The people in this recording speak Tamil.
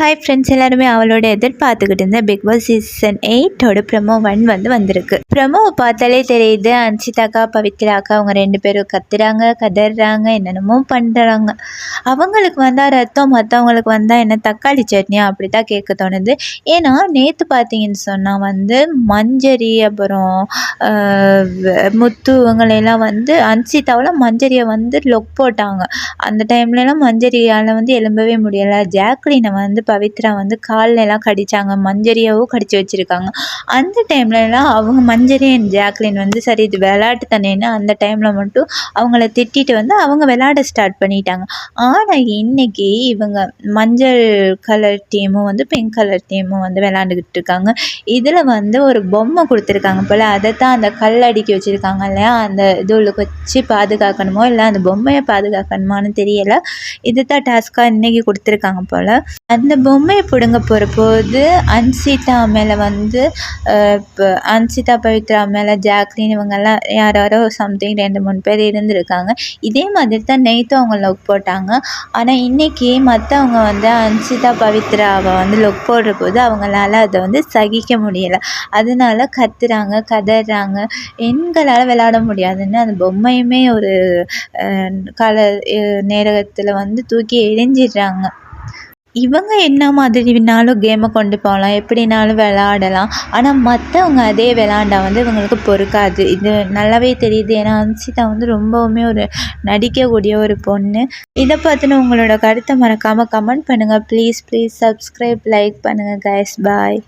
ஹாய் ஃப்ரெண்ட்ஸ் எல்லாருமே அவளோட எதிர்பார்த்துக்கிட்டு இருந்த பிக் பாஸ் சீசன் எயிட்டோட ப்ரமோ ஒன் வந்து வந்திருக்கு. ப்ரமோவை பார்த்தாலே தெரியுது அன்சிதாக்கா பவித்ராக்கா அவங்க ரெண்டு பேரும் கத்துறாங்க கதறாங்க என்னென்னமோ பண்ணுறாங்க அவங்களுக்கு வந்தால் ரத்தம் மற்றவங்களுக்கு வந்தால் என்ன தக்காளி சட்னியா அப்படி தான் கேட்க தோணுது. ஏன்னா நேற்று பார்த்தீங்கன்னு சொன்னால் வந்து மஞ்சரி அப்புறம் முத்து இவங்களையெல்லாம் வந்து அன்சிதாவில் மஞ்சரியை வந்து லொக் போட்டாங்க. அந்த டைம்லலாம் மஞ்சரியால் வந்து எழும்பவே முடியலை. ஜாக்லினை வந்து பவித்ரா வந்து கால்ல எல்லாம் கடித்தாங்க மஞ்சரியாவும் கடிச்சு வச்சுருக்காங்க. அந்த டைம்லலாம் அவங்க மஞ்சரி அண்ட் ஜாக்லின் வந்து சரி இது விளையாட்டு தானேன்னு அந்த டைமில் மட்டும் அவங்கள திட்டிட்டு வந்து அவங்க விளையாட ஸ்டார்ட் பண்ணிட்டாங்க. ஆனால் இன்றைக்கி இவங்க மஞ்சள் கலர் டீமும் வந்து பிங்க் கலர் டீமும் வந்து விளாண்டுக்கிட்டு இருக்காங்க. இதில் வந்து ஒரு பொம்மை கொடுத்துருக்காங்க போல் அதை தான் அந்த கல் அடுக்கி வச்சுருக்காங்க இல்லையா? அந்த இதுளுக்கு வச்சு பாதுகாக்கணுமோ இல்லை அந்த பொம்மையை பாதுகாக்கணுமான்னு தெரியலை. இது தான் டாஸ்க்காக இன்றைக்கி கொடுத்துருக்காங்க போல். அந்த இந்த பொம்மையை பிடுங்க போகிற போது அன்சிதா மேலே வந்து இப்போ அன்சிதா பவித்ரா மேலே ஜாக்லின் இவங்கெல்லாம் யாரோ சம்திங் ரெண்டு மூணு பேர் இருந்திருக்காங்க. இதே மாதிரி தான் நேற்று அவங்க லொக் போட்டாங்க. ஆனால் இன்றைக்கி மற்றவங்க வந்து அன்சிதா பவித்ராவை வந்து லொக் போடுற போது அவங்களால அதை வந்து சகிக்க முடியலை. அதனால கத்துறாங்க கதறாங்க. எண்களால் விளையாட முடியாதுன்னு அந்த பொம்மையுமே ஒரு கால நேரத்தில் வந்து தூக்கி எரிஞ்சிடுறாங்க இவங்க என்ன மாதிரினாலும் கேமை கொண்டு போகலாம் எப்படினாலும் விளாடலாம் ஆனால் மற்றவங்க அதே விளாண்டா வந்து இவங்களுக்கு பொறுக்காது. இது நல்லாவே தெரியுது. ஏன்னா அன்சிதா வந்து ரொம்பவுமே ஒரு நடிக்கக்கூடிய ஒரு பொண்ணு. இதை பற்றின உங்களோட கருத்தை மறக்காமல் கமெண்ட் பண்ணுங்கள் ப்ளீஸ் ப்ளீஸ் சப்ஸ்கிரைப் லைக் பண்ணுங்கள் கைஸ் பாய்